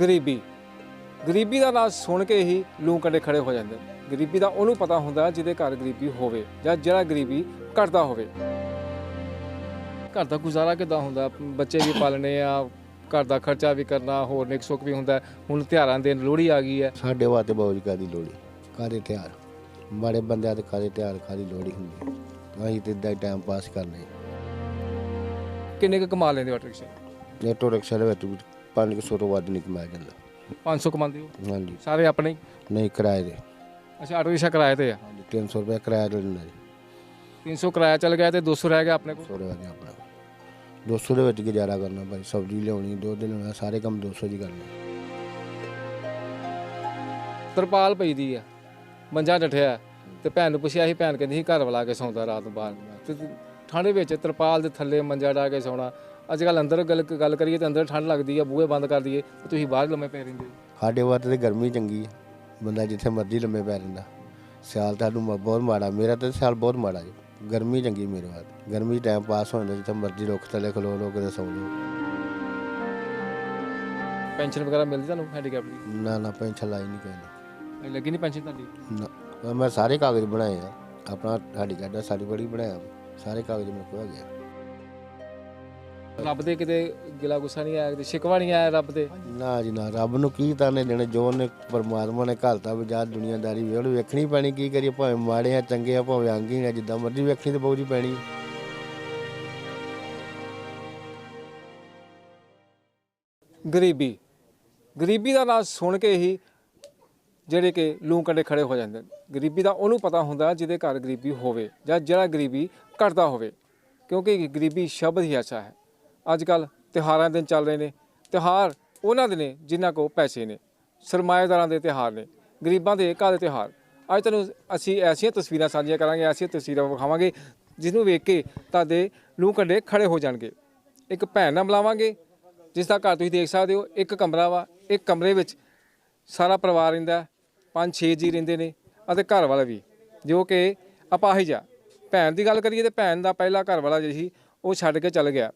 ਗਰੀਬੀ। ਗਰੀਬੀ ਦਾ ਨਾਂ ਸੁਣ ਕੇ ਹੀ ਲੂੰ ਕੰਡੇ ਖੜੇ ਹੋ ਜਾਂਦੇ। ਗਰੀਬੀ ਦਾ ਉਹਨੂੰ ਪਤਾ ਹੁੰਦਾ ਜਿਹਦੇ ਘਰ ਗਰੀਬੀ ਹੋਵੇ ਜਾਂ ਜਿਹੜਾ ਗਰੀਬੀ ਕਰਦਾ ਹੋਵੇ। ਘਰ ਦਾ ਗੁਜ਼ਾਰਾ ਕਿਦਾਂ ਹੁੰਦਾ? ਬੱਚੇ ਵੀ ਪਾਲਣੇ ਆ ਘਰ ਦਾ ਖਰਚਾ ਵੀ ਕਰਨਾ ਹੋਰ ਨਿਕ ਸੁੱਖ ਵੀ ਹੁੰਦਾ। ਹੁਣ ਤਿਉਹਾਰਾਂ ਦੇ ਲੋਹੜੀ ਆ ਗਈ ਹੈ। ਸਾਡੇ ਵਾਸਤੇ ਬਹੁਤ ਕਾਦੀ ਲੋੜੀ ਕਾਦੇ ਤਿਉਹਾਰ? ਬੜੇ ਬੰਦਿਆਂ ਦੇ ਕਾਦੇ ਤਿਉਹਾਰ ਕਾਦੀ ਲੋੜੀ ਹੁੰਦੀ ਅਸੀਂ ਤੇ ਇਦਾਂ ਟਾਈਮ ਪਾਸ ਕਰਨੇ ਕਿੰਨੇ ਕੁ ਕਮਾ ਲੈਂਦੇ ਆਟੋ ਰਿਕਸ਼ਾ? ਨੇਟੋ ਰਿਕਸ਼ਾ ਦੇ ਵਿੱਚ 500 ਤੋਂ ਵੱਧ ਨਹੀਂ ਕਮਾਇਆ ਜਾਂਦਾ। 500 ਕਮਾਉਂਦੇ ਹੋ? ਹਾਂਜੀ। ਸਾਰੇ ਆਪਣੇ ਹੀ? ਨਹੀਂ ਕਿਰਾਏ ਦੇ। ਅੱਛਾ ਆਟੋ ਰਿਕਸ਼ਾ ਕਿਰਾਏ ਤੇ ਆ? ਹਾਂਜੀ 300 ਰੁਪਏ ਕਿਰਾਇਆ ਲੈਣਾ ਜੀ। 300 ਕਿਰਾਇਆ ਚੱਲ ਗਿਆ ਤੇ 200 ਰਹਿ ਗਿਆ ਆਪਣੇ ਕੋਲ? 100 ਰੁਪਏ ਆਪਣਾ। 200 ਦੇ ਵਿੱਚ ਗੁਜ਼ਾਰਾ ਕਰਨਾ ਭਾਈ ਸਬਜ਼ੀ ਲਿਆਉਣੀ ਦੁੱਧ ਲਿਆਉਣਾ ਸਾਰੇ ਕੰਮ 200 ਜੀ ਕਰਨੇ ਤਰਪਾਲ ਪਈ ਦੀ ਆ ਮੰਜਾ ਡਠਿਆ ਤੇ ਭੈਣ ਨੂੰ ਪੁੱਛਿਆ ਸੀ ਭੈਣ ਕਹਿੰਦੀ ਸੀ ਘਰ ਵਾਲਾ ਕੇ ਸੌਂਦਾ ਰਾਤ ਨੂੰ ਬਾਹਰ। ਤੇ ਠੰਡ ਵਿੱਚ ਤਰਪਾਲ ਦੇ ਥੱਲੇ ਮੰਜਾ ਡਾ ਕੇ ਸੌਣਾ। ਅੱਜ ਕੱਲ ਅੰਦਰ ਗੱਲ ਗੱਲ ਕਰੀਏ ਤੇ ਅੰਦਰ ਠੰਡ ਲੱਗਦੀ ਆ ਬੂਹੇ ਬੰਦ ਕਰ ਦਈਏ ਤੇ ਤੁਸੀਂ ਬਾਹਰ ਲੰਮੇ ਪੈ ਰਹਿੰਦੇ ਹੋ। ਸਾਡੇ ਵਾਸਤੇ ਤੇ ਗਰਮੀ ਚੰਗੀ ਹੈ ਬੰਦਾ ਜਿੱਥੇ ਮਰਜ਼ੀ ਲੰਮੇ ਪੈ ਰਹਿੰਦਾ। ਸਿਆਲ ਤੁਹਾਨੂੰ ਮ- ਬਹੁਤ ਮਾੜਾ ਮੇਰਾ ਤਾਂ ਸਿਆਲ ਬਹੁਤ ਮਾੜਾ ਜੀ। ਗਰਮੀ ਚੰਗੀ ਮੇਰੇ ਵਾਸਤੇ। ਗਰਮੀ ਟਾਈਮ ਪਾਸ ਹੋ ਜਾਂਦਾ ਜਿੱਥੇ ਮਰਜ਼ੀ ਰੁੱਖ ਥੱਲੇ ਖਲੋ ਲੋ ਕਿਤੇ ਸੌ ਲੋ ਪੈਨਸ਼ਨ ਵਗੈਰਾ ਮਿਲਦੀ ਤੁਹਾਨੂੰ ਹੈਂਡੀਕੈਪ ਦੀ? ਨਾ ਨਾ ਪੈਨਸ਼ਨ ਲਾਈ ਨਹੀਂ ਕੋਈ ਲੱਗੀ ਨਹੀਂ ਪੈਨਸ਼ਨ ਤੁਹਾਡੀ? ਨਾ ਮੈਂ ਸਾਰੇ ਕਾਗਜ਼ ਬਣਾਏ ਆ। ਆਪਣਾ ਸਾਡੀ ਕਾਰਡ ਸਾਡੀ ਬੜੀ ਬਣਾਇਆ। ਸਾਰੇ ਕਾਗਜ਼ ਮੇਰੇ ਕੋਲ ਹੈਗੇ ਆ। ਰੱਬ ਦੇ ਕਿਤੇ ਗਿਲਾ ਗੁੱਸਾ ਨਹੀਂ ਆਇਆ ਕਿਤੇ ਸ਼ਿਕਵਾ ਨਹੀਂ ਆਇਆ ਰੱਬ ਦੇ? ਨਾ ਜੀ ਨਾ ਰੱਬ ਨੂੰ ਕੀ ਤਾਨੇ ਦੇਣੇ? ਜੋ ਉਹਨੇ ਪਰਮਾਤਮਾ ਨੇ ਘਾਲਤਾ ਵੀ ਜਾ ਦੁਨੀਆਦਾਰੀ ਵੀ ਉਹਨੂੰ ਵੇਖਣੀ ਪੈਣੀ ਕੀ ਕਰੀਏ? ਭਾਵੇਂ ਮਾੜੇ ਆ ਚੰਗੇ ਆ ਭਾਵੇਂ ਅੰਗੀ ਆ ਜਿੱਦਾਂ ਮਰਜ਼ੀ ਵੇਖਣੀ ਤੇ ਬਹੁਤ ਹੀ ਪੈਣੀ। ਗਰੀਬੀ। ਗਰੀਬੀ ਦਾ ਨਾਂ ਸੁਣ ਕੇ ਹੀ ਜਿਹੜੇ ਕਿ ਲੂੰ ਕੰਡੇ ਖੜੇ ਹੋ ਜਾਂਦੇ ਨੇ। ਗਰੀਬੀ ਦਾ ਉਹਨੂੰ ਪਤਾ ਹੁੰਦਾ ਜਿਹਦੇ ਘਰ ਗਰੀਬੀ ਹੋਵੇ ਜਾਂ ਜਿਹੜਾ ਗਰੀਬੀ ਕਰਦਾ ਹੋਵੇ। ਕਿਉਂਕਿ ਗਰੀਬੀ ਸ਼ਬਦ ਹੀ ਐਸਾ ਹੈ। ਅੱਜ ਕੱਲ ਤਿਉਹਾਰਾਂ ਦਿਨ ਚੱਲ ਰਹੇ ਨੇ। ਤਿਉਹਾਰ ਉਹਨਾਂ ਦੇ ਨੇ ਜਿਨ੍ਹਾਂ ਕੋਲ ਪੈਸੇ ਨੇ। ਸਰਮਾਏਦਾਰਾਂ ਦੇ ਤਿਉਹਾਰ ਨੇ। ਗਰੀਬਾਂ ਦੇ ਘਰ ਦੇ ਤਿਉਹਾਰ। ਅੱਜ ਤੁਹਾਨੂੰ ਅਸੀਂ ਐਸੀਆਂ ਤਸਵੀਰਾਂ ਸਾਂਝੀਆਂ ਕਰਾਂਗੇ, ਐਸੀਆਂ ਤਸਵੀਰਾਂ ਵਿਖਾਵਾਂਗੇ ਜਿਸ ਨੂੰ ਵੇਖ ਕੇ ਤੁਹਾਡੇ ਲੂੰ ਕੰਡੇ ਖੜੇ ਹੋ ਜਾਣਗੇ। ਇੱਕ ਭੈਣ ਨਾਲ ਮਿਲਾਵਾਂਗੇ, ਜਿਸ ਦਾ ਘਰ ਤੁਸੀਂ ਦੇਖ ਸਕਦੇ ਹੋ, ਇੱਕ ਕਮਰਾ ਵਾ, ਇੱਕ ਕਮਰੇ ਵਿੱਚ ਸਾਰਾ ਪਰਿਵਾਰ ਰਹਿੰਦਾ, ਪੰਜ ਛੇ ਜੀ ਰਹਿੰਦੇ ਨੇ ਅਤੇ ਘਰ ਵਾਲਾ ਵੀ, ਜੋ ਕਿ ਅਪਾਹਿਜ ਆ। ਭੈਣ ਦੀ ਗੱਲ ਕਰੀਏ ਤੇ ਭੈਣ ਦਾ ਪਹਿਲਾ ਘਰ ਵਾਲਾ ਜਿਹੜਾ ਸੀ, ਉਹ ਛੱਡ ਕੇ ਚੱਲ ਗਿਆ।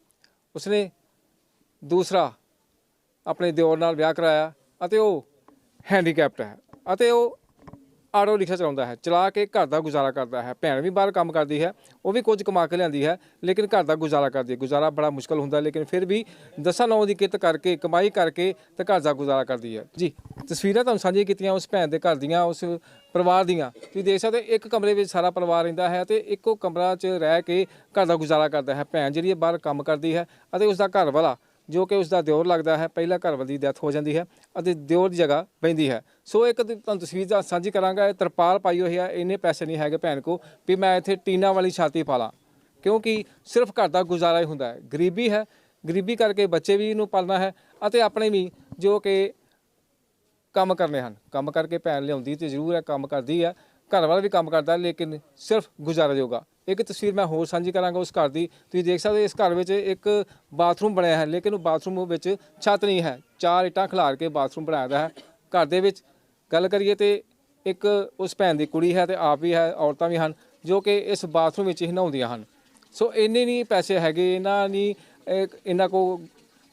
ਉਸਨੇ ਦੂਸਰਾ ਆਪਣੇ ਦਿਓਰ ਨਾਲ ਵਿਆਹ ਕਰਾਇਆ ਅਤੇ ਉਹ ਹੈਂਡੀਕੈਪਟ ਹੈ ਅਤੇ ਉਹ ਆਟੋ ਰਿਕਸ਼ਾ ਚਲਾਉਂਦਾ ਹੈ, ਚਲਾ ਕੇ ਘਰ ਦਾ ਗੁਜ਼ਾਰਾ ਕਰਦਾ ਹੈ। ਭੈਣ ਵੀ ਬਾਹਰ ਕੰਮ ਕਰਦੀ ਹੈ, ਉਹ ਵੀ ਕੁਝ ਕਮਾ ਕੇ ਲਿਆਂਦੀ ਹੈ, ਲੇਕਿਨ ਘਰ ਦਾ ਗੁਜ਼ਾਰਾ ਕਰਦੀ ਹੈ। ਗੁਜ਼ਾਰਾ ਬੜਾ ਮੁਸ਼ਕਲ ਹੁੰਦਾ, ਲੇਕਿਨ ਫਿਰ ਵੀ ਦਸਾਂ ਨੌਂ ਦੀ ਕਿਰਤ ਕਰਕੇ, ਕਮਾਈ ਕਰਕੇ ਤੇ ਘਰ ਦਾ ਗੁਜ਼ਾਰਾ ਕਰਦੀ ਹੈ। ਜੀ, ਤਸਵੀਰਾਂ ਤੁਹਾਨੂੰ ਸਾਂਝੀਆਂ ਕੀਤੀਆਂ ਉਸ ਭੈਣ ਦੇ ਘਰ ਦੀਆਂ, ਉਸ ਪਰਿਵਾਰ ਦੀਆਂ। ਤੁਸੀਂ ਦੇਖ ਸਕਦੇ ਹੋ, ਇੱਕ ਕਮਰੇ ਵਿੱਚ ਸਾਰਾ ਪਰਿਵਾਰ ਰਹਿੰਦਾ ਹੈ ਤੇ ਇੱਕੋ ਕਮਰਾ 'ਚ ਰਹਿ ਕੇ ਘਰ ਦਾ ਗੁਜ਼ਾਰਾ ਕਰਦਾ ਹੈ। ਭੈਣ ਜਿਹੜੀ ਹੈ ਬਾਹਰ ਕੰਮ ਕਰਦੀ ਹੈ ਅਤੇ ਉਸ ਦਾ ਘਰ ਵਾਲਾ ਜੋ ਕਿ ਉਸ ਦਾ ਦਿਓਰ ਲੱਗਦਾ ਹੈ, ਪਹਿਲਾਂ ਘਰ ਵਾਲੀ ਦੀ ਡੈਥ ਹੋ ਜਾਂਦੀ ਹੈ ਅਤੇ ਦਿਓਰ ਦੀ ਜਗ੍ਹਾ ਪੈਂਦੀ ਹੈ। ਸੋ ਇੱਕ ਤੁਹਾਨੂੰ ਤਸਵੀਰ ਦਾ ਸਾਂਝੀ ਕਰਾਂਗਾ, ਇਹ ਤਰਪਾਲ ਪਾਈ ਹੋਈ ਹੈ, ਇੰਨੇ ਪੈਸੇ ਨਹੀਂ ਹੈਗੇ ਭੈਣ ਕੋ, ਵੀ ਮੈਂ ਇੱਥੇ ਟੀਨਾ ਵਾਲੀ ਛਾਤੀ ਪਾਲਾਂ ਕਿਉਂਕਿ ਸਿਰਫ ਘਰ ਦਾ ਗੁਜ਼ਾਰਾ ਹੀ ਹੁੰਦਾ ਹੈ। ਗਰੀਬੀ ਹੈ, ਗਰੀਬੀ ਕਰਕੇ ਬੱਚੇ ਵੀ ਨੂੰ ਪਾਲਣਾ ਹੈ ਅਤੇ ਆਪਣੇ ਵੀ ਜੋ ਕਿ ਕੰਮ ਕਰਨੇ ਹਨ। ਕੰਮ ਕਰਕੇ ਭੈਣ ਲਿਆਉਂਦੀ ਤੇ ਜ਼ਰੂਰ ਹੈ, ਕੰਮ ਕਰਦੀ ਹੈ। ਘਰ ਵਾਲਾ ਵੀ ਕੰਮ ਕਰਦਾ, ਲੇਕਿਨ ਸਿਰਫ ਗੁਜ਼ਾਰਾ ਜੋਗਾ। ਇੱਕ ਤਸਵੀਰ ਮੈਂ ਹੋਰ ਸਾਂਝੀ ਕਰਾਂਗਾ ਉਸ ਘਰ ਦੀ। ਤੁਸੀਂ ਦੇਖ ਸਕਦੇ ਹੋ ਇਸ ਘਰ ਵਿੱਚ ਇੱਕ ਬਾਥਰੂਮ ਬਣਿਆ ਹੈ, ਲੇਕਿਨ ਉਹ ਬਾਥਰੂਮ ਵਿੱਚ ਛੱਤ ਨਹੀਂ ਹੈ। ਚਾਰ ਇੱਟਾਂ ਖਿਲਾਰ ਕੇ ਬਾਥਰੂਮ ਬਣਾਇਆ ਦਾ ਹੈ। ਘਰ ਦੇ ਵਿੱਚ ਗੱਲ ਕਰੀਏ ਤੇ ਇੱਕ ਉਸ ਭੈਣ ਦੀ ਕੁੜੀ ਹੈ ਤੇ ਆਪ ਵੀ ਹੈ, ਔਰਤਾਂ ਵੀ ਹਨ, ਜੋ ਕਿ ਇਸ ਬਾਥਰੂਮ ਵਿੱਚ ਹੀ ਨਹਾਉਂਦੀਆਂ ਹਨ। ਸੋ ਇੰਨੇ ਨਹੀਂ ਪੈਸੇ ਹੈਗੇ ਇਹਨਾਂ ਨਹੀਂ ਇਹ- ਇਹਨਾਂ ਕੋ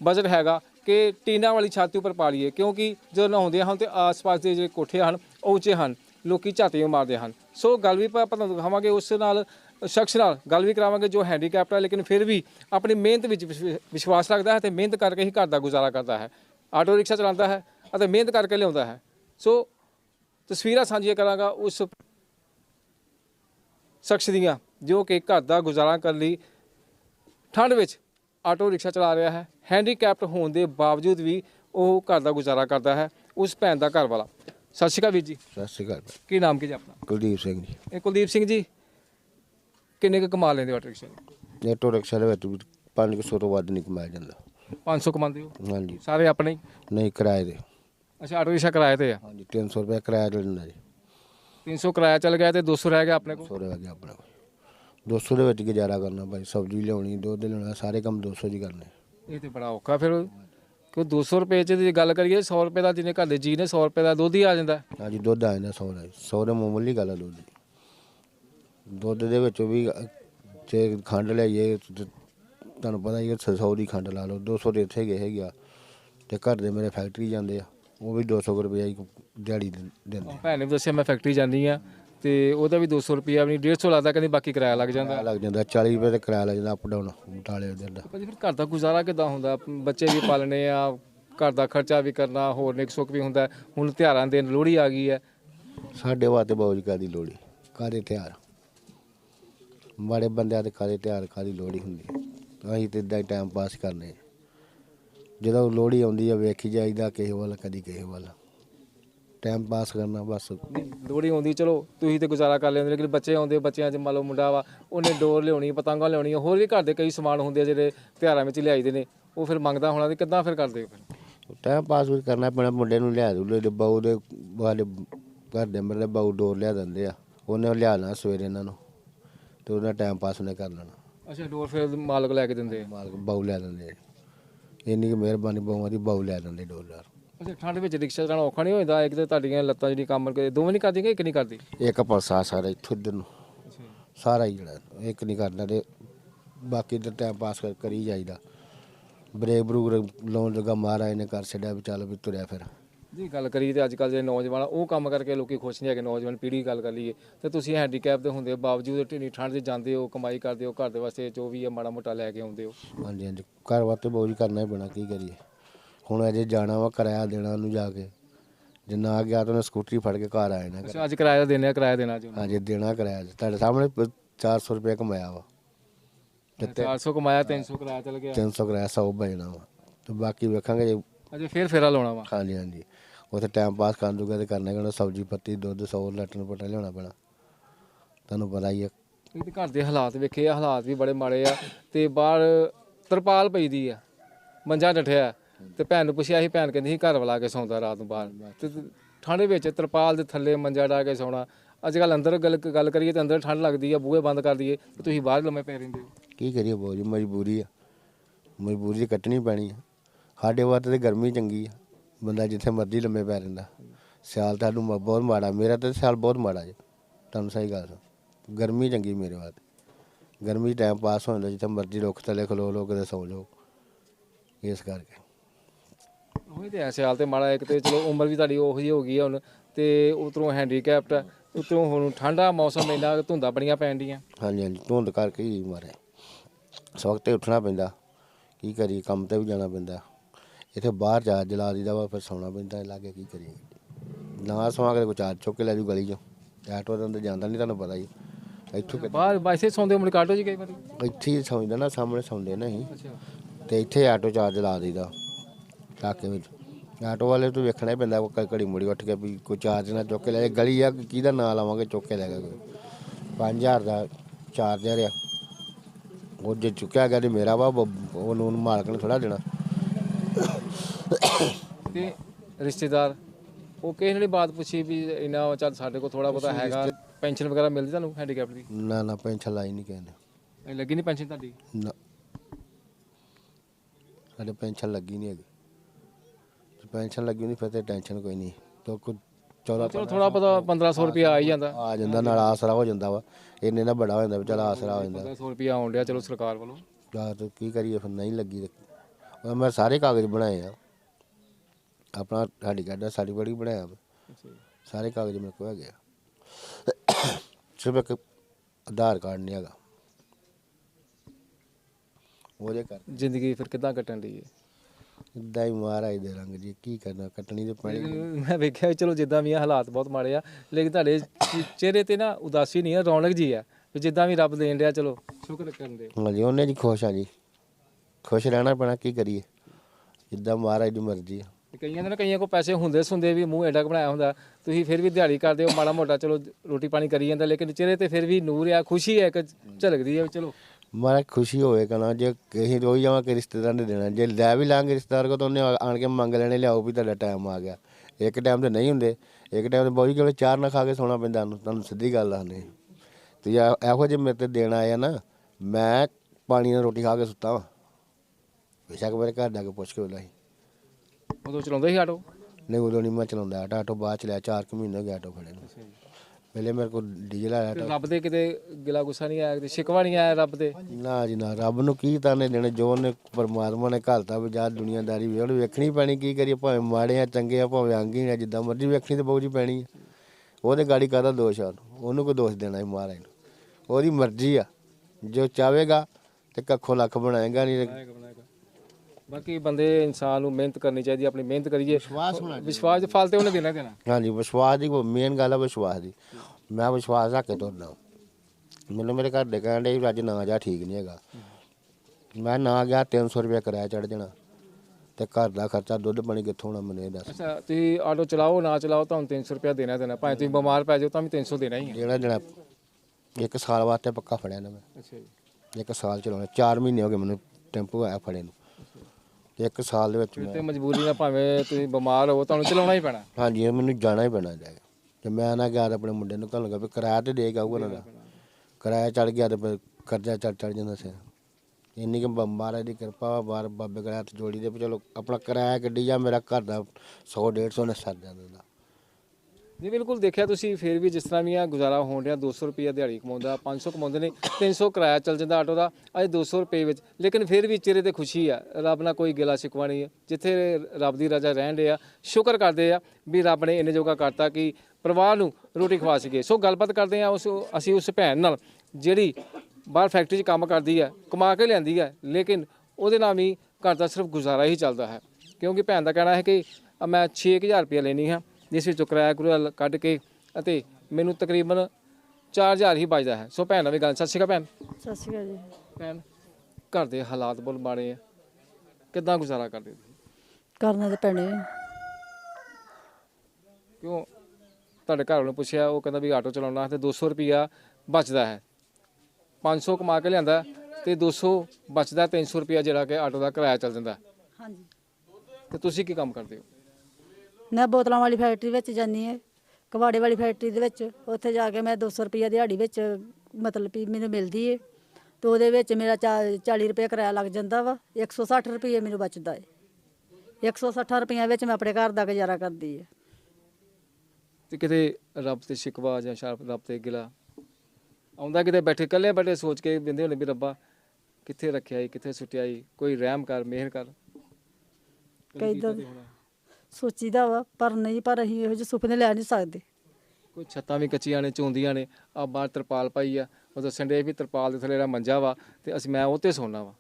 ਬਜਟ ਹੈਗਾ ਕਿ ਟੀਨਾ ਵਾਲੀ ਛਾਤੀ ਉੱਪਰ ਪਾ ਲਈਏ, ਕਿਉਂਕਿ ਜਦੋਂ ਨਹਾਉਂਦੇ ਹਨ ਤੇ ਆਸ-ਪਾਸ ਦੇ ਜਿਹੜੇ ਕੋਠੇ ਹਨ, ਉਹ ਉੱਚੇ ਹਨ। ਲੋਕੀ ਝਾਤੀਆਂ ਮਾਰਦੇ ਹਨ। ਸੋ ਗੱਲ ਵੀ ਆਪਾਂ ਤੁਹਾਨੂੰ ਦਿਖਾਵਾਂਗੇ ਉਸ ਨਾਲ, ਸ਼ਖਸ ਨਾਲ ਗੱਲ ਵੀ ਕਰਾਵਾਂਗੇ ਜੋ ਹੈਂਡੀਕੈਪਟ ਹੈ, ਲੇਕਿਨ ਫਿਰ ਵੀ ਆਪਣੀ ਮਿਹਨਤ ਵਿੱਚ ਵਿਸ਼- ਵਿਸ਼ਵਾਸ ਰੱਖਦਾ ਹੈ ਤੇ ਮਿਹਨਤ ਕਰਕੇ ਹੀ ਘਰ ਦਾ ਗੁਜ਼ਾਰਾ ਕਰਦਾ ਹੈ। ਆਟੋ ਰਿਕਸ਼ਾ ਚਲਾਉਂਦਾ ਹੈ ਅਤੇ ਮਿਹਨਤ ਕਰਕੇ ਲਿਆਉਂਦਾ ਹੈ। ਸੋ ਤਸਵੀਰਾਂ ਸਾਂਝੀਆਂ ਕਰਾਂਗਾ ਉਸ ਸ਼ਖਸ ਦੀਆਂ, ਜੋ ਕਿ ਘਰ ਦਾ ਗੁਜ਼ਾਰਾ ਕਰਨ ਲਈ ਠੰਡ ਵਿੱਚ ਆਟੋ ਰਿਕਸ਼ਾ ਚਲਾ ਰਿਹਾ ਹੈ। ਹੈਂਡੀਕੈਪਟ ਹੋਣ ਦੇ ਬਾਵਜੂਦ ਵੀ ਉਹ ਘਰ ਦਾ ਗੁਜ਼ਾਰਾ ਕਰਦਾ ਹੈ, ਉਸ ਭੈਣ ਦਾ ਘਰ ਵਾਲਾ। ਸਤਿ ਸ਼੍ਰੀ ਅਕਾਲ ਵੀਰ ਜੀ। ਸਤਿ ਸ਼੍ਰੀ ਅਕਾਲ ਕੀ ਨਾਮ ਕੀ ਜੀ ਆਪਣਾ? ਕੁਲਦੀਪ ਸਿੰਘ ਜੀ। ਇਹ ਕੁਲਦੀਪ ਸਿੰਘ ਜੀ ਕਿੰਨੇ ਕੁ ਕਮਾ ਲੈਂਦੇ ਆਟੋ ਰਿਕਸ਼ਾ? ਦੇ? ਨੇਟੋ ਰਿਕਸ਼ਾ ਦੇ ਵਿੱਚ ਵੀ 500 ਤੋਂ ਵੱਧ ਨਹੀਂ ਕਮਾਇਆ ਜਾਂਦਾ। 500 ਕਮਾਉਂਦੇ ਹੋ? ਹਾਂਜੀ। ਸਾਰੇ ਆਪਣੇ ਹੀ? ਨਹੀਂ ਕਿਰਾਏ ਦੇ। ਅੱਛਾ ਆਟੋ ਰਿਕਸ਼ਾ ਕਿਰਾਏ ਤੇ ਆ? ਹਾਂਜੀ 300 ਰੁਪਏ ਕਿਰਾਇਆ ਲੈਣਾ ਜੀ। 300 ਕਿਰਾਇਆ ਚੱਲ ਗਿਆ ਤੇ 200 ਰਹਿ ਗਿਆ ਆਪਣੇ ਕੋਲ? 200 ਰਹਿ ਗਿਆ ਆਪਣਾ 200 ਦੇ ਵਿੱਚ ਗੁਜ਼ਾਰਾ ਕਰਨਾ ਭਾਈ ਸਬਜ਼ੀ ਲਿਆਉਣੀ ਦੁੱਧ ਲਿਆਉਣਾ ਸਾਰੇ ਕੰਮ 200 ਜੀ ਕਰਨੇ। ਇਹ ਤੇ ਬੜਾ ਔਖਾ ਫਿਰ। ਕਿ 200 ਰੁਪਏ ਚ ਦੀ ਗੱਲ ਕਰੀਏ 100 ਰੁਪਏ ਦਾ ਜਿਹਨੇ ਘਰ ਦੇ ਜੀ ਨੇ 100 ਰੁਪਏ ਦਾ ਦੁੱਧ ਹੀ ਆ ਜਾਂਦਾ। ਹਾਂਜੀ ਦੁੱਧ ਆ ਜਾਂਦਾ 100 ਦਾ 100 ਦੇ ਮਾਮੂਲੀ ਗੱਲ ਆ ਦੁੱਧ ਦੀ। ਦੁੱਧ ਦੇ ਵਿੱਚ ਵੀ ਜੇ ਖੰਡ ਲਿਆਈਏ ਤੇ ਤੁਹਾਨੂੰ ਪਤਾ ਹੀ ਹੈ 100 ਦੀ ਖੰਡ ਲਾ ਲਓ 200 ਦੇ ਇੱਥੇ ਗਏ ਹੈਗੇ ਆ। ਤੇ ਘਰ ਦੇ ਮੇਰੇ ਫੈਕਟਰੀ ਜਾਂਦੇ ਆ ਉਹ ਵੀ 200 ਰੁਪਏ ਹੀ ਦਿਹਾੜੀ ਦਿੰ- ਦਿੰਦੇ ਭੈਣ ਨੇ ਵੀ ਦੱਸਿਆ ਮੈਂ ਫੈਕਟਰੀ ਜਾਂਦੀ ਆ। ਤੇ ਉਹਦਾ ਵੀ 200 ਰੁਪਿਆ ਵੀ 150 ਲੱਗਦਾ ਕਹਿੰਦੀ ਬਾਕੀ ਕਿਰਾਇਆ ਲੱਗ ਜਾਂਦਾ। ਲੱਗ ਜਾਂਦਾ 40 ਰੁਪਏ ਤੇ ਕਿਰਾਇਆ ਲੱਗ ਜਾਂਦਾ ਅਪ ਡਾਊਨ ਬਟਾਲੇ ਉਧਰ ਦਾ ਭਾਜੀ ਫਿਰ ਘਰ ਦਾ ਗੁਜ਼ਾਰਾ ਕਿੱਦਾਂ ਹੁੰਦਾ? ਬੱਚੇ ਵੀ ਪਾਲਣੇ ਆ ਘਰ ਦਾ ਖਰਚਾ ਵੀ ਕਰਨਾ ਹੋਰ ਨਿਕ ਸੁੱਖ ਵੀ ਹੁੰਦਾ। ਹੁਣ ਤਿਉਹਾਰਾਂ ਦੇ ਲੋਹੜੀ ਆ ਗਈ ਹੈ। ਸਾਡੇ ਵਾਸਤੇ ਬੌਜ ਕਾਦੀ ਲੋੜੀ ਕਾਦੇ ਤਿਉਹਾਰ? ਮਾੜੇ ਬੰਦਿਆਂ ਦੇ ਕਾਦੇ ਤਿਉਹਾਰ ਕਾਦੀ ਲੋੜੀ ਹੁੰਦੀ ਹੈ। ਅਸੀਂ ਤੇ ਇਦਾਂ ਹੀ ਟਾਈਮ ਪਾਸ ਕਰਨੇ। ਜਦੋਂ ਲੋੜੀ ਆਉਂਦੀ ਆ ਵੇਖੀ ਜਾਈਦਾ ਕਿਸੇ ਵੱਲ ਕਦੀ ਕਿਸੇ ਵੱਲ। ਟਾਈਮ ਪਾਸ ਕਰਨਾ ਬਸ। ਲੋਹੜੀ ਆਉਂਦੀ ਚਲੋ ਤੁਸੀਂ ਤੇ ਗੁਜ਼ਾਰਾ ਕਰ ਲੈਂਦੇ ਲੇਕਿਨ ਬੱਚੇ ਆਉਂਦੇ ਬੱਚਿਆਂ 'ਚ ਮੰਨ ਲਓ ਮੁੰਡਾ ਵਾ ਉਹਨੇ ਡੋਰ ਲਿਆਉਣੀ ਪਤੰਗਾਂ ਲਿਆਉਣੀਆਂ ਹੋਰ ਵੀ ਘਰ ਦੇ ਕਈ ਸਮਾਨ ਹੁੰਦੇ ਆ ਜਿਹੜੇ ਤਿਉਹਾਰਾਂ ਵਿੱਚ ਲਿਆਈਦੇ ਨੇ ਉਹ ਫਿਰ ਮੰਗਦਾ ਹੋਣਾ ਤੇ ਕਿੱਦਾਂ ਫਿਰ ਕਰਦੇ ਹੋ ਫਿਰ? ਟਾਈਮ ਪਾਸ ਵੀ ਕਰਨਾ ਪੈਣਾ ਮੁੰਡੇ ਨੂੰ ਲਿਆ ਦੂ ਦੇ ਬਾਊ ਦੇ ਵਾਲੇ ਘਰ ਦੇ ਮੇਰੇ ਬਾਊ ਡੋਰ ਲਿਆ ਦਿੰਦੇ ਆ ਉਹਨੇ ਲਿਆ ਲੈਣਾ ਸਵੇਰੇ ਇਹਨਾਂ ਨੂੰ ਤੇ ਉਹਦਾ ਟਾਈਮ ਪਾਸ ਉਹਨੇ ਕਰ ਲੈਣਾ। ਅੱਛਾ ਡੋਰ ਫਿਰ ਮਾਲਕ ਲੈ ਕੇ ਦਿੰਦੇ ਆ? ਮਾਲਕ ਬਾਊ ਲਿਆ ਦਿੰਦੇ ਆ। ਇੰਨੀ ਕੁ ਮਿਹਰਬਾਨੀ ਬਾਊਆਂ ਦੀ ਬਾਊ ਲਿਆ ਦਿੰਦੇ ਡੋਲਰ ਅੱਛਾ ਠੰਡ ਵਿੱਚ ਰਿਕਸ਼ਾ ਚਲਾਉਣਾ ਔਖਾ ਨਹੀਂ ਹੁੰਦਾ? ਇੱਕ ਤੇ ਤੁਹਾਡੀਆਂ ਲੱਤਾਂ ਜਿਹੜੀ ਕੰਮ ਕਰਦੇ ਦੋਵੇਂ ਨਹੀਂ ਕਰਦੀਆਂ ਇੱਕ ਨਹੀਂ ਕਰਦੀ? ਇੱਕ ਪਾਸਾ ਸਾਰਾ ਇੱਥੋਂ ਇੱਧਰ ਨੂੰ। ਸਾਰਾ ਹੀ ਜਿਹੜਾ ਇੱਕ ਨਹੀਂ ਕਰਦਾ ਤੇ ਬਾਕੀ ਤਾਂ ਟਾਈਮ ਪਾਸ ਕਰ ਕਰੀ ਜਾਈਦਾ। ਬ੍ਰੇਕ ਬਰੂਕ ਲਾਉਣ ਲੱਗਾ ਮਹਾਰਾਜ ਨੇ ਕਰ ਛੱਡਿਆ ਵੀ ਚੱਲ ਵੀ ਤੁਰਿਆ ਫਿਰ। ਜੀ ਗੱਲ ਕਰੀਏ ਤੇ ਅੱਜ ਕੱਲ੍ਹ ਦੇ ਨੌਜਵਾਨ ਆ, ਉਹ ਕੰਮ ਕਰਕੇ ਲੋਕੀ ਖੁਸ਼ ਨਹੀਂ ਹੈਗੇ ਨੌਜਵਾਨ ਪੀੜ੍ਹੀ ਦੀ ਗੱਲ ਕਰ ਲਈਏ। ਤੇ ਤੁਸੀਂ ਹੈਂਡੀਕੈਪ ਦੇ ਹੁੰਦੇ ਬਾਵਜੂਦ ਢਿੱਲੀ ਠੰਡ 'ਚ ਜਾਂਦੇ ਹੋ ਕਮਾਈ ਕਰਦੇ ਹੋ ਘਰ ਦੇ ਵਾਸਤੇ ਜੋ ਵੀ ਹੈ ਮਾੜਾ ਮੋਟਾ ਲੈ ਕੇ ਆਉਂਦੇ ਹੋ। ਹਾਂਜੀ ਹਾਂਜੀ। ਘਰ ਵਾਸਤੇ ਬਹੁਤ ਹੀ ਕਰਨਾ ਹੀ ਪੈਣਾ ਕੀ ਕਰੀਏ? ਹੁਣ ਅਜੇ ਜਾਣਾ ਵਾ ਕਿਰਾਇਆ ਦੇਣਾ ਉਹਨੂੰ ਜਾ ਕੇ। ਜੇ ਨਾ ਗਿਆ ਤਾਂ ਉਹਨੇ ਸਕੂਟਰੀ ਫੜ ਕੇ ਘਰ ਆ ਜਾਣਾ ਅੱਛਾ ਅੱਜ ਕਿਰਾਇਆ ਦੇਣੇ ਕਿਰਾਇਆ ਦੇਣਾ ਜੀ ਹਾਂਜੀ ਦੇਣਾ ਕਿਰਾਇਆ ਤੁਹਾਡੇ ਸਾਹਮਣੇ ਪ- 400 ਰੁਪਏ ਕਮਾਇਆ ਵਾ। ਤੇ 400 ਕਮਾਇਆ 300 ਕਿਰਾਇਆ ਚਲ ਗਿਆ। 300 ਕਿਰਾਇਆ 100 ਬਚਣਾ ਵਾ। ਤੇ ਬਾਕੀ ਵੇਖਾਂਗੇ ਜੇ ਅਜੇ ਫੇਰ ਫੇਰਾ ਲਾਉਣਾ ਵਾ। ਹਾਂਜੀ ਹਾਂਜੀ। ਉੱਥੇ ਟਾਈਮ ਪਾਸ ਕਰਨ ਜੋਗਾ ਤੇ ਕਰਨਾ ਕਿਹੜਾ ਸਬਜ਼ੀ ਪੱਤੀ ਦੁੱਧ 100 ਲੱਟਣ ਪਟਾ ਲਿਆਉਣਾ ਪੈਣਾ। ਤੁਹਾਨੂੰ ਪਤਾ ਹੀ ਹੈ ਇਹ ਤੇ ਘਰ ਦੇ ਹਾਲਾਤ ਵੇਖੇ ਆ ਹਾਲਾਤ ਵੀ ਬੜੇ ਮਾੜੇ ਆ। ਤੇ ਬਾਹਰ ਤਰਪਾਲ ਪਈ ਦੀ ਆ। ਮੰਜਾ ਡਠਿਆ। ਤੇ ਭੈਣ ਨੂੰ ਪੁੱਛਿਆ ਸੀ ਭੈਣ ਕਹਿੰਦੀ ਸੀ ਘਰ ਵਾਲਾ ਕੇ ਸੌਂਦਾ ਰਾਤ ਨੂੰ ਬਾਹਰ। ਤੇ ਤੇ ਠੰਡ ਵਿੱਚ ਤਰਪਾਲ ਦੇ ਥੱਲੇ ਮੰਜਾ ਡਾ ਕੇ ਸੌਣਾ। ਅੱਜ ਕੱਲ ਅੰਦਰ ਗੱਲ ਗੱਲ ਕਰੀਏ ਤੇ ਅੰਦਰ ਠੰਡ ਲੱਗਦੀ ਆ ਬੂਹੇ ਬੰਦ ਕਰ ਦਈਏ ਤੇ ਤੁਸੀਂ ਬਾਹਰ ਲੰਮੇ ਪੈ ਰਹਿੰਦੇ ਹੋ। ਕੀ ਕਰੀਏ ਬਹੁਤ ਜੀ ਮਜਬੂਰੀ ਆ। ਮਜਬੂਰੀ ਤੇ ਕੱਟਣੀ ਪੈਣੀ ਆ। ਸਾਡੇ ਵਾਸਤੇ ਤੇ ਗਰਮੀ ਚੰਗੀ ਆ। ਬੰਦਾ ਜਿੱਥੇ ਮਰਜ਼ੀ ਲੰਮੇ ਪੈ ਰਹਿੰਦਾ। ਸਿਆਲ ਤੁਹਾਨੂੰ ਮ- ਬਹੁਤ ਮਾੜਾ ਮੇਰਾ ਤਾਂ ਸਿਆਲ ਬਹੁਤ ਮਾੜਾ ਜੀ। ਤੁਹਾਨੂੰ ਸਹੀ ਗੱਲ ਦੱਸਾਂ। ਗਰਮੀ ਚੰਗੀ ਮੇਰੇ ਵਾਸਤੇ। ਗਰਮੀ ਟਾਈਮ ਪਾਸ ਹੋ ਜਾਂਦਾ ਜਿੱਥੇ ਮਰਜ਼ੀ ਰੁੱਖ ਥੱਲੇ ਖਲੋ ਲੋ ਕਿਤੇ ਸੌ ਜਾਓ। ਇਸ ਕਰਕੇ। ਉਹੀ ਤੇ ਐਸੇ ਹਾਲ ਤੇ ਮਾੜਾ ਇੱਕ ਤੇ ਚਲੋ ਉਮਰ ਵੀ ਤੁਹਾਡੀ ਉਹੀ ਹੋ ਗਈ ਆ ਹੁਣ ਤੇ ਉਤਰੋਂ ਹੈਂਡੀਕੈਪਟ ਉਤਰੋਂ ਹੁਣ ਠੰਡਾ ਮੌਸਮ ਇੰਨਾ ਧੁੰਦਾਂ ਬੜੀਆਂ ਪੈਣ ਡੀਆਂ। ਹਾਂਜੀ ਹਾਂਜੀ ਧੁੰਦ ਕਰਕੇ ਹੀ ਮਾਰੇ ਸਵਖਤੇ ਉੱਠਣਾ ਪੈਂਦਾ ਕੀ ਕਰੀਏ ਕੰਮ ਤੇ ਵੀ ਜਾਣਾ ਪੈਂਦਾ। ਇੱਥੇ ਬਾਹਰ ਜਾ ਜਲਾ ਦੀਦਾ ਵਾ ਫਿਰ ਸੌਣਾ ਪੈਂਦਾ ਲਾਗੇ ਕੀ ਕਰੀਏ। ਨਾ ਸੌਂ ਕੇ ਕੋਈ ਚਾਰ ਚੁੱਕ ਕੇ ਲੈ ਜੂ ਗਲੀ ਚੋਂ। ਆਟੋ ਦੇ ਅੰਦਰ ਜਾਂਦਾ ਨਹੀਂ ਤੁਹਾਨੂੰ ਪਤਾ ਹੀ ਇੱਥੋਂ ਕਿ- ਬਾਹਰ ਵੈਸੇ ਸੌਂਦੇ ਮੁੜ ਕਾਟੋ ਜੀ ਕਈ ਵਾਰੀ? ਇੱਥੇ ਹੀ ਸੌਂਦਾ ਨਾ ਸਾਹਮਣੇ ਸੌਂਦੇ ਨਾ ਅਸੀਂ। ਤੇ ਇੱਥੇ ਆਟੋ ਚਾਰਜ ਲਾ ਦਈਦਾ ਟਾਕੇ ਵਿੱਚ। ਆਟੋ ਵਾਲੇ ਤੋਂ ਵੇਖਣਾ ਹੀ ਪੈਂਦਾ ਕੋਈ ਘੜੀ ਮੁੜੀ ਉੱਠ ਕੇ ਵੀ ਕੋਈ ਚਾਰਜ ਨਾ ਚੁੱਕ ਕੇ ਲੈ ਜਾਏ। ਗਲੀ ਆ ਕਿਹਦਾ ਨਾਂ ਲਾਵਾਂਗੇ ਚੁੱਕ ਕੇ ਲੈ ਗਿਆ ਕੋਈ। 5000 ਦਾ ਚਾਰਜਰ ਆ ਉਹ ਜੇ ਚੁੱਕਿਆ ਗਿਆ ਤੇ ਮੇਰਾ ਵਾ ਉਹ- ਉਹਨੂੰ ਉਹਨੂੰ ਮਾਲਕ ਨੇ ਥੋੜਾ ਦੇਣਾ। ਤੇ ਰਿਸ਼ਤੇਦਾਰ ਉਹ ਕਿਸੇ ਨੇ ਨੀ ਬਾਤ ਪੁੱਛੀ ਵੀ ਇਹਨਾਂ ਚੱਲ ਸਾਡੇ ਕੋਲ ਥੋੜਾ ਬਹੁਤਾ ਹੈਗਾ ਪੈਨਸ਼ਨ ਵਗੈਰਾ ਮਿਲਦੀ ਤੁਹਾਨੂੰ ਹੈਂਡੀਕੈਪ ਦੀ? ਨਾ ਨਾ ਪੈਨਸ਼ਨ ਲਾਈ ਨਹੀਂ ਕਹਿੰਦੇ ਇਹ ਲੱਗੀ ਨਹੀਂ ਪੈਨਸ਼ਨ ਤੁਹਾਡੀ? ਨਾ। ਸਾਡੇ ਪੈਨਸ਼ਨ ਲੱਗੀ ਨਹੀਂ ਹੈਗੀ। ਪੈਨਸ਼ਨ ਲੱਗੀ ਨਹੀਂ ਫਿਰ ਤੇ ਟੈਨਸ਼ਨ ਕੋਈ ਨਹੀਂ। ਤੋ ਕੁ 14 ਚਲੋ ਥੋੜਾ ਬਹੁਤਾ 1500 ਰੁਪਿਆ ਆ ਹੀ ਜਾਂਦਾ। ਆ ਜਾਂਦਾ ਨਾਲ ਆਸਰਾ ਹੋ ਜਾਂਦਾ ਵਾ। ਇੰਨੇ ਨਾਲ ਬੜਾ ਹੋ ਜਾਂਦਾ ਵੀ ਚਲ ਆਸਰਾ ਹੋ ਜਾਂਦਾ। 1500 ਰੁਪਿਆ ਆਉਣ ਡਿਆ ਚਲੋ ਸਰਕਾਰ ਵੱਲੋਂ। ਯਾਰ ਤੇ ਕੀ ਕਰੀਏ ਫਿਰ ਨਹੀਂ ਲੱਗੀ ਤੇ। ਉਹ ਮੈਂ ਸਾਰੇ ਕਾਗਜ਼ ਬਣਾਏ ਆ। ਆਪਣਾ ਸਾਡੀ ਗੱਡਾ ਸਾਡੀ ਬੜੀ ਬਣਾਇਆ ਵਾ। ਸਾਰੇ ਕਾਗਜ਼ ਮੇਰੇ ਕੋਲ ਹੈਗੇ ਆ। ਸਿਰਫ ਇੱਕ ਆਧਾਰ ਕਾਰਡ ਨਹੀਂ ਹੈਗਾ। ਉਹਦੇ ਕਰ ਜ਼ਿੰਦਗੀ ਫਿਰ ਕਿੱਦਾਂ ਕੱਟਣ ਦੀ ਹੈ ਇਦਾਂ ਹੀ ਮਹਾਰਾਜ ਦੇ ਰੰਗ ਜੀ ਕੀ ਕਰਨਾ ਕੱਟਣੀ ਤੇ ਪੈਣੀ ਮੈਂ ਵੇਖਿਆ ਵੀ ਚਲੋ ਜਿੱਦਾਂ ਵੀ ਆ ਹਾਲਾਤ ਬਹੁਤ ਮਾੜੇ ਆ ਲੇਕਿਨ ਤੁਹਾਡੇ ਚ- ਚਿਹਰੇ ਤੇ ਨਾ ਉਦਾਸੀ ਨਹੀਂ ਆ ਰੌਣਕ ਜੀ ਆ ਵੀ ਜਿੱਦਾਂ ਵੀ ਰੱਬ ਦੇਣ ਡਿਆ ਚਲੋ ਸ਼ੁਕਰ ਕਰਨ ਦੇ। ਹਾਂਜੀ ਉਹਨੇ ਜੀ ਖੁਸ਼ ਆ ਜੀ ਖੁਸ਼ ਰਹਿਣਾ ਪੈਣਾ ਕੀ ਕਰੀਏ? ਜਿੱਦਾਂ ਮਹਾਰਾਜ ਦੀ ਮਰਜ਼ੀ ਆ। ਤੇ ਕਈਆਂ ਦੇ ਨਾ ਕਈਆਂ ਕੋ ਪੈਸੇ ਹੁੰਦੇ ਸੁੰਦੇ ਵੀ ਮੂੰਹ ਐਡਾ ਕੁ ਬਣਾਇਆ ਹੁੰਦਾ ਤੁਸੀਂ ਫਿਰ ਵੀ ਦਿਹਾੜੀ ਕਰਦੇ ਹੋ ਮਾੜਾ ਮੋਟਾ ਚਲੋ ਰੋਟੀ ਪਾਣੀ ਕਰੀ ਜਾਂਦਾ ਲੇਕਿਨ ਚਿਹਰੇ ਤੇ ਫਿਰ ਵੀ ਨੂਰ ਆ ਖੁਸ਼ੀ ਹੈ ਇੱਕ ਝਲਕਦੀ ਵੀ ਚਲੋ। ਮਾਰਾ ਖੁਸ਼ੀ ਹੋਵੇ ਕਹਣਾ ਜੇ ਕਹੀਂ ਰੋਈ ਜਾਵਾਂ ਕਿ ਰਿਸ਼ਤੇਦਾਰ ਨੇ ਦੇਣਾ ਜੇ ਲੈ ਵੀ ਲਾਂਗੇ ਰਿਸ਼ਤੇਦਾਰ ਕੋ ਤਾਂ ਉਹਨੇ ਆ- ਆਣ ਕੇ ਮੰਗ ਲੈਣੇ ਲਿਆਓ ਵੀ ਤੁਹਾਡਾ ਟਾਈਮ ਆ ਗਿਆ। ਇੱਕ ਟਾਈਮ ਤੇ ਨਹੀਂ ਹੁੰਦੇ ਇੱਕ ਟਾਈਮ ਤੇ ਬਹੁਤ ਕੋਲ ਚਾਰ ਨਾ ਖਾ ਕੇ ਸੌਣਾ ਪੈਂਦਾ ਨੂੰ ਤੁਹਾਨੂੰ ਸਿੱਧੀ ਗੱਲ ਆਨੇ ਤੇ ਇਹ- ਇਹੋ ਜਿਹੇ ਮੇਰੇ ਤੇ ਦੇਣ ਆਇਆ ਨਾ ਮੈਂ ਪਾਣੀ ਨਾਲ ਰੋਟੀ ਖਾ ਕੇ ਸੁੱਤਾ ਵਾਂ। ਬੇਸ਼ੱਕ ਮੇਰੇ ਘਰ ਜਾ ਕੇ ਪੁੱਛ ਕੇ ਬੁਲਾਈ ਉਦੋਂ ਚਲਾਉਂਦੇ ਸੀ ਆਟੋ? ਨਹੀਂ ਉਦੋਂ ਨਹੀਂ ਮੈਂ ਚਲਾਉਂਦਾ ਆਟੋ ਆਟੋ ਬਾਅਦ ਚ ਲਿਆ 4 ਕੁ ਮਹੀਨੇ ਹੋ ਗਏ ਆਟੋ ਖੜੇ ਨੂੰ। ਪਹਿਲੇ ਮੇਰੇ ਕੋਲ ਡੀਜ਼ਲ ਆਇਆ ਤੇ ਰੱਬ ਦੇ ਕਿਤੇ ਗਿਲਾ ਗੁੱਸਾ ਨਹੀਂ ਆਇਆ ਕਿਤੇ ਸ਼ਿਕਵਾ ਨਹੀਂ ਆਇਆ ਰੱਬ ਦੇ? ਨਾ ਜੀ ਨਾ ਰੱਬ ਨੂੰ ਕੀ ਤਾਨੇ ਦੇਣੇ ਜੋ ਉਹਨੇ ਪਰਮਾਤਮਾ ਨੇ ਘਾਲਤਾ ਵੀ ਜਾ ਦੁਨੀਆਦਾਰੀ ਵੀ ਉਹਨੂੰ ਵੇਖਣੀ ਪੈਣੀ ਕੀ ਕਰੀਏ ਭਾਵੇਂ ਮਾੜੇ ਆ ਚੰਗੇ ਆ ਭਾਵੇਂ ਅੰਗੀ ਆ ਜਿੱਦਾਂ ਮਰਜ਼ੀ ਵੇਖਣੀ ਤੇ ਬਹੁਤ ਜੀ ਪੈਣੀ ਆ। ਉਹਦੇ ਗਾੜੀ ਕਾਹਦਾ ਦੋਸ਼ ਆ ਉਹਨੂੰ? ਕੋਈ ਦੋਸ਼ ਦੇਣਾ ਹੀ ਮਹਾਰਾਜ ਨੂੰ। ਉਹਦੀ ਮਰਜ਼ੀ ਆ। ਜੋ ਚਾਹੇਗਾ ਤੇ ਕੱਖੋਂ ਲੱਖ ਬਣਾਏਗਾ ਨਹੀਂ ਤੇ ਬਾਕੀ ਬੰਦੇ ਇਨਸਾਨ ਨੂੰ ਮਿਹਨਤ ਕਰਨੀ ਚਾਹੀਦੀ ਆਪਣੀ ਮਿਹਨਤ ਕਰੀਏ। ਵਿਸ਼ਵਾਸ ਹੋਣਾ ਵਿਸ਼ਵਾਸ ਦੇ ਫਲ ਤੇ ਉਹਨੇ ਦੇਣਾ ਹੀ ਦੇਣਾ। ਹਾਂਜੀ ਵਿਸ਼ਵਾਸ ਦੀ ਮੇਨ ਗੱਲ ਆ ਵਿਸ਼ਵਾਸ ਦੀ। ਮੈਂ ਵਿਸ਼ਵਾਸ ਰੱਖ ਕੇ ਤੁਰਨਾ। ਮੈਨੂੰ ਮੇਰੇ ਘਰ ਦੇ ਕਹਿਣ ਦੇ ਅੱਜ ਨਾ ਜਾ ਠੀਕ ਨਹੀਂ ਹੈਗਾ। ਮੈਂ ਨਾ ਗਿਆ 300 ਰੁਪਏ ਕਿਰਾਇਆ ਚੜ ਜਾਣਾ। ਤੇ ਘਰ ਦਾ ਖਰਚਾ ਦੁੱਧ ਪਾਣੀ ਕਿੱਥੋਂ ਹੋਣਾ ਮੈਨੂੰ ਇਹ ਦੱਸ। ਅੱਛਾ ਤੁਸੀਂ ਆਟੋ ਚਲਾਓ ਨਾ ਚਲਾਓ ਤੁਹਾਨੂੰ 300 ਰੁਪਇਆ ਦੇਣਾ ਦੇਣਾ। ਭਾਵੇਂ ਤੁਸੀਂ ਬਿਮਾਰ ਪੈ ਜਾਓ ਤਾਂ ਵੀ 300 ਦੇਣਾ ਹੀ ਹੈ ਜਿਹੜਾ ਜਿਹੜਾ ਇੱਕ ਸਾਲ ਵਾਸਤੇ ਪੱਕਾ ਫੜਿਆ ਨਾ ਮੈਂ। ਅੱਛਾ ਜੀ। ਇੱਕ ਸਾਲ ਚਲਾਉਣਾ। 4 ਮਹੀਨੇ ਹੋ ਗਏ ਮੈਨੂੰ ਟੈਂਪੂ ਆਇਆ ਫੜੇ ਨੂੰ। ਤੇ ਇੱਕ ਸਾਲ ਦੇ ਵਿੱਚ ਮੈਂ ਤੇ ਮਜਬੂਰੀ ਨਾਲ ਭਾਵੇਂ ਤੁਸੀਂ ਬਿਮਾਰ ਹੋ ਤੁਹਾਨੂੰ ਚਲਾਉਣਾ ਹੀ ਪੈਣਾ। ਹਾਂਜੀ ਇਹ ਮੈਨੂੰ ਜਾਣਾ ਹੀ ਪੈਣਾ ਜਾਏਗਾ ਤੇ ਮੈਂ ਨਾ ਗਿਆ ਤਾਂ ਆਪਣੇ ਮੁੰਡੇ ਨੂੰ ਘੱਲੂਗਾ ਵੀ ਕਿਰਾਇਆ ਤੇ ਦੇ ਉਹਨਾਂ ਦਾ ਕਿਰਾਇਆ ਚੜ ਗਿਆ ਤੇ ਫਿਰ ਕਰਜ਼ਾ ਚੜ ਚੜ ਜਾਂਦਾ ਸਿਰ। ਇੰਨੀ ਕਿ ਮਹਾਰਾਜ ਦੀ ਕਿਰਪਾ ਵਾ, ਬਾਰ ਬਾਬੇ ਕੋਲ ਹੱਥ ਜੋੜੀ ਦੇ ਵੀ ਚਲੋ ਆਪਣਾ ਕਿਰਾਇਆ ਕੱਢੀ ਜਾ ਮੇਰਾ ਘਰ ਦਾ 100 150 ਨੇ ਸਰ ਜਾਂਦਾ। ਜੀ ਬਿਲਕੁਲ ਦੇਖਿਆ ਤੁਸੀਂ ਫਿਰ ਵੀ ਜਿਸ ਤਰ੍ਹਾਂ ਵੀ ਆ ਗੁਜ਼ਾਰਾ ਹੋਣ ਰਿਹਾ 200 ਰੁਪਏ ਦਿਹਾੜੀ ਕਮਾਉਂਦਾ 500 ਕਮਾਉਂਦੇ ਨੇ 300 ਕਿਰਾਇਆ ਚੱਲ ਜਾਂਦਾ ਆਟੋ ਦਾ ਅੱਜ 200 ਰੁਪਏ ਵਿੱਚ ਲੇਕਿਨ ਫਿਰ ਵੀ ਚਿਹਰੇ ਤੇ ਖੁਸ਼ੀ ਆ ਰੱਬ ਨਾਲ ਕੋਈ ਗਿਲਾ ਸ਼ਿਕਵਾ ਨਹੀਂ ਹੈ ਜਿੱਥੇ ਰੱਬ ਦੀ ਰਜ਼ਾ ਰਹਿਣ ਦੇ ਆ ਸ਼ੁਕਰ ਕਰਦੇ ਆ ਵੀ ਰੱਬ ਨੇ ਇੰਨੇ ਜੋਗਾ ਕਰਤਾ ਕਿ ਪਰਿਵਾਰ ਨੂੰ ਰੋਟੀ ਖਵਾ ਸਕੇ ਸੋ ਗੱਲਬਾਤ ਕਰਦੇ ਆ ਉਸ ਅਸੀਂ ਉਸ ਭੈਣ ਨਾਲ ਜਿਹੜੀ ਬਾਹਰ ਫੈਕਟਰੀ 'ਚ ਕੰਮ ਕਰਦੀ ਹੈ ਕਮਾ ਕੇ ਲਿਆਂਦੀ ਹੈ ਲੇਕਿਨ ਉਹਦੇ ਨਾਲ ਵੀ ਘਰ ਦਾ ਸਿਰਫ ਗੁਜ਼ਾਰਾ ਹੀ ਚੱਲਦਾ ਹੈ। ਕਿਉਂਕਿ ਭੈਣ ਦਾ ਕਹਿਣਾ ਹੈ ਕਿ ਅ, ਮੈਂ 6000 ਰੁਪਏ ਲੈਣੀ ਹਾਂ ਜਿਸ ਵਿੱਚੋਂ ਕਿਰਾਇਆ ਕਰੂਆ ਕੱਢ ਕੇ ਅਤੇ ਮੈਨੂੰ ਤਕਰੀਬਨ 4000 ਹੀ ਬਚਦਾ ਹੈ। ਸੋ ਭੈਣ ਨਾਲ ਵੀ ਗੱਲ ਸਤਿ ਸ਼੍ਰੀ ਅਕਾਲ ਭੈਣ। ਸਤਿ ਸ਼੍ਰੀ ਅਕਾਲ ਜੀ। ਭੈਣ ਘਰ ਦੇ ਹਾਲਾਤ ਬਹੁਤ ਮਾੜੇ ਆ। ਕਿੱਦਾਂ ਗੁਜ਼ਾਰਾ ਕਰਦੇ ਹੋ ਕਰਨਾ ਤੇ ਪੈਣੇ। ਕਿਉਂ? ਤੁਹਾਡੇ ਘਰ ਵਾਲੇ ਨੂੰ ਪੁੱਛਿਆ ਉਹ ਕਹਿੰਦਾ ਵੀ ਆਟੋ ਚਲਾਉਣਾ ਤੇ 200 ਰੁਪਿਆ ਬਚਦਾ ਹੈ। 500 ਕਮਾ ਕੇ ਲਿਆਂਦਾ ਤੇ 200 ਬਚਦਾ 300 ਰੁਪਿਆ ਜਿਹੜਾ ਕਿ ਆਟੋ ਦਾ ਕਿਰਾਇਆ ਚੱਲ ਜਾਂਦਾ। ਹਾਂਜੀ। ਤੇ ਤੁਸੀਂ ਕੀ ਕੰਮ ਕਰਦੇ ਹੋ? ਮੈਂ ਬੋਤਲਾਂ ਵਾਲੀ ਫੈਕਟਰੀ ਵਿੱਚ ਜਾਂਦੀ ਹਾਂ ਕਵਾੜੇ ਵਾਲੀ ਫੈਕਟਰੀ ਦੇ ਵਿੱਚ। ਉੱਥੇ ਜਾ ਕੇ ਮੈਂ 200 ਰੁਪਈਆ ਦਿਹਾੜੀ ਵਿੱਚ ਮਤਲਬ ਵੀ ਮੈਨੂੰ ਮਿਲਦੀ ਏ ਤੇ ਉਹਦੇ ਵਿੱਚ ਮੇਰਾ ਚਾ- 40 ਰੁਪਏ ਕਿਰਾਇਆ ਲੱਗ ਜਾਂਦਾ ਵਾ 160 ਰੁਪਏ ਮੈਨੂੰ ਬਚਦਾ ਏ। 160 ਰੁਪਈਆ ਵਿੱਚ ਮੈਂ ਆਪਣੇ ਘਰ ਦਾ ਗੁਜ਼ਾਰਾ ਕਰਦੀ ਏ ਤੇ ਕਿਤੇ ਰੱਬ ਤੇ ਸ਼ਿਕਵਾ ਜਾਂ ਸ਼ਾਰਪ ਰੱਬ ਤੇ ਗਿਲਾ ਆਉਂਦਾ ਕਿਤੇ ਬੈਠੇ ਇਕੱਲੇ ਬੈਠੇ ਸੋਚ ਕੇ ਬਿੰਦੇ ਹੋਣੇ ਵੀ ਰੱਬਾ ਕਿੱਥੇ ਰੱਖਿਆ ਈ ਕਿੱਥੇ ਸੁੱਟਿਆ ਈ ਕੋਈ ਰਹਿਮ ਕਰ ਮਿਹਰ ਕਰ। ਕਈ ਤਾਂ-। ਸੋਚੀਦਾ ਵਾ ਪਰ ਨਹੀਂ ਪਰ ਅਸੀਂ ਇਹੋ ਜਿਹੇ ਸੁਪਨੇ ਲੈ ਨਹੀਂ ਸਕਦੇ। ਕੋਈ ਛੱਤਾਂ ਵੀ ਕੱਚੀਆਂ ਨੇ ਚੋਂਦੀਆਂ ਨੇ ਆ ਬਾਹਰ ਤਰਪਾਲ ਪਾਈ ਆ। ਉਹ ਦੱਸਣ ਦੇ ਵੀ ਤਰਪਾਲ ਦੇ ਥੱਲੇ ਜਿਹੜਾ ਮੰਜਾ ਵਾ ਤੇ ਅਸੀਂ ਮੈਂ ਉਹ ਤੇ ਸੌਣਾ ਵਾ।